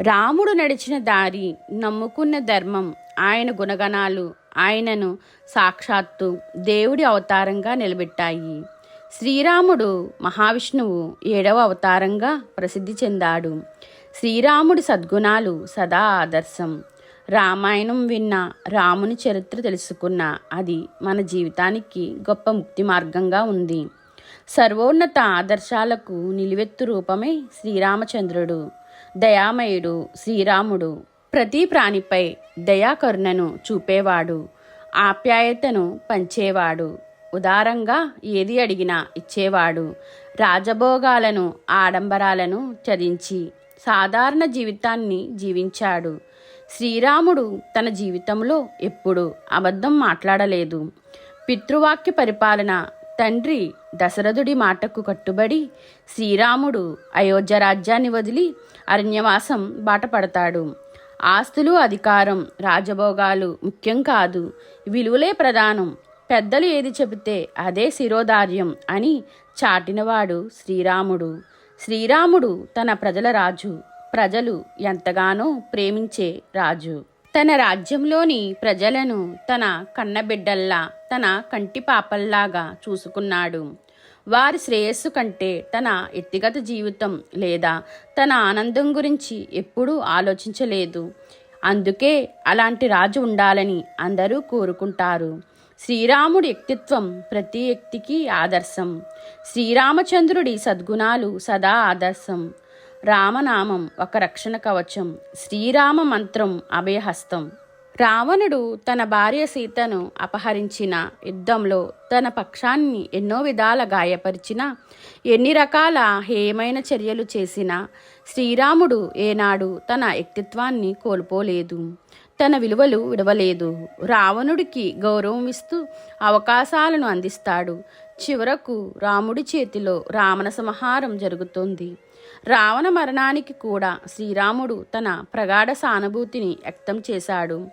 రాముడు నడిచిన దారి నమ్ముకున్న ధర్మం ఆయన గుణగణాలు ఆయనను సాక్షాత్తు దేవుడి అవతారంగా నిలబెట్టాయి. శ్రీరాముడు మహావిష్ణువు ఏడవ అవతారంగా ప్రసిద్ధి చెందాడు. శ్రీరాముడి సద్గుణాలు సదా ఆదర్శం. రామాయణం విన్న రాముని చరిత్ర తెలుసుకున్న అది మన జీవితానికి గొప్ప ముక్తి మార్గంగా ఉంది. సర్వోన్నత ఆదర్శాలకు నిలువెత్తు రూపమే శ్రీరామచంద్రుడు. దయామయుడు శ్రీరాముడు ప్రతి ప్రాణిపై దయాకరుణను చూపేవాడు ఆప్యాయతను పంచేవాడు ఉదారంగా ఏది అడిగినా ఇచ్చేవాడు రాజభోగాలను ఆడంబరాలను చదించి సాధారణ జీవితాన్ని జీవించాడు. శ్రీరాముడు తన జీవితంలో ఎప్పుడు అబద్ధం మాట్లాడలేదు. పితృవాక్య పరిపాలన తండ్రి దశరథుడి మాటకు కట్టుబడి శ్రీరాముడు అయోధ్య రాజ్యాన్ని వదిలి అరణ్యవాసం బాటపడతాడు. ఆస్తులు అధికారం రాజభోగాలు ముఖ్యం కాదు. విలువలే ప్రధానం. పెద్దలు ఏది చెబితే అదే శిరోధార్యం అని చాటినవాడు శ్రీరాముడు. శ్రీరాముడు తన ప్రజల రాజు. ప్రజలు ఎంతగానో ప్రేమించే రాజు. తన రాజ్యంలోని ప్రజలను తన కన్నబిడ్డల్లా తన కంటి పాపల్లాగా చూసుకున్నాడు. వారి శ్రేయస్సు కంటే తన వ్యక్తిగత జీవితం లేదా తన ఆనందం గురించి ఎప్పుడూ ఆలోచించలేదు. అందుకే అలాంటి రాజు ఉండాలని అందరూ కోరుకుంటారు. శ్రీరాముడి వ్యక్తిత్వం ప్రతి వ్యక్తికి ఆదర్శం. శ్రీరామచంద్రుడి సద్గుణాలు సదా ఆదర్శం. రామనామం ఒక రక్షణ కవచం శ్రీరామ మంత్రం అభయహస్తం. రావణుడు తన భార్య సీతను అపహరించిన యుద్ధంలో తన పక్షాన్ని ఎన్నో విధాల గాయపరిచిన ఎన్ని రకాల హేమైన చర్యలు చేసినా శ్రీరాముడు ఏనాడు తన వ్యక్తిత్వాన్ని కోల్పోలేదు తన విలువలు విడవలేదు. రావణుడికి గౌరవం ఇస్తూ అవకాశాలను అందిస్తాడు. చివరకు రాముడి చేతిలో రావణ సంహారం జరుగుతుంది. రావణ మరణానికి కూడా శ్రీరాముడు తన ప్రగాఢ సానుభూతిని వ్యక్తం చేశాడు.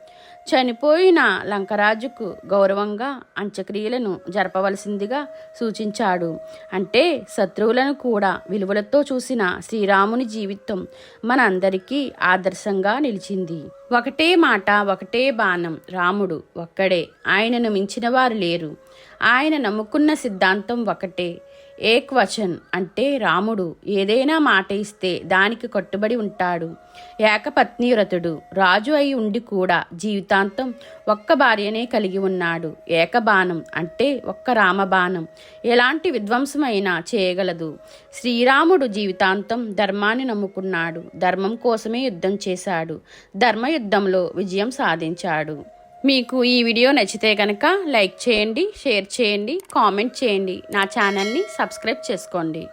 చనిపోయిన లంకరాజుకు గౌరవంగా అంత్యక్రియలను జరపవలసిందిగా సూచించాడు. అంటే శత్రువులను కూడా విలువలతో చూసిన శ్రీరాముని జీవితం మనందరికీ ఆదర్శంగా నిలిచింది. ఒకటే మాట ఒకటే బాణం. రాముడు ఒక్కడే. ఆయనను మించిన వారు లేరు. ఆయన నమ్ముకున్న సిద్ధాంతం ఒకటే. ఏక్వచన్ అంటే రాముడు ఏదైనా మాట ఇస్తే దానికి కట్టుబడి ఉంటాడు. ఏకపత్నివ్రతుడు రాజు అయి ఉండి కూడా జీవితాంతం ఒక్క భార్యనే కలిగి ఉన్నాడు. ఏకబాణం అంటే ఒక్క రామబాణం. ఎలాంటి విధ్వంసమైనా చేయగలదు. శ్రీరాముడు జీవితాంతం ధర్మాన్ని నమ్ముకున్నాడు. ధర్మం కోసమే యుద్ధం చేశాడు. ధర్మయుద్ధంలో విజయం సాధించాడు. మీకు ఈ వీడియో నచ్చితే కనుక లైక్ చేయండి షేర్ చేయండి కామెంట్ చేయండి. నా ఛానల్ని సబ్స్క్రైబ్ చేసుకోండి.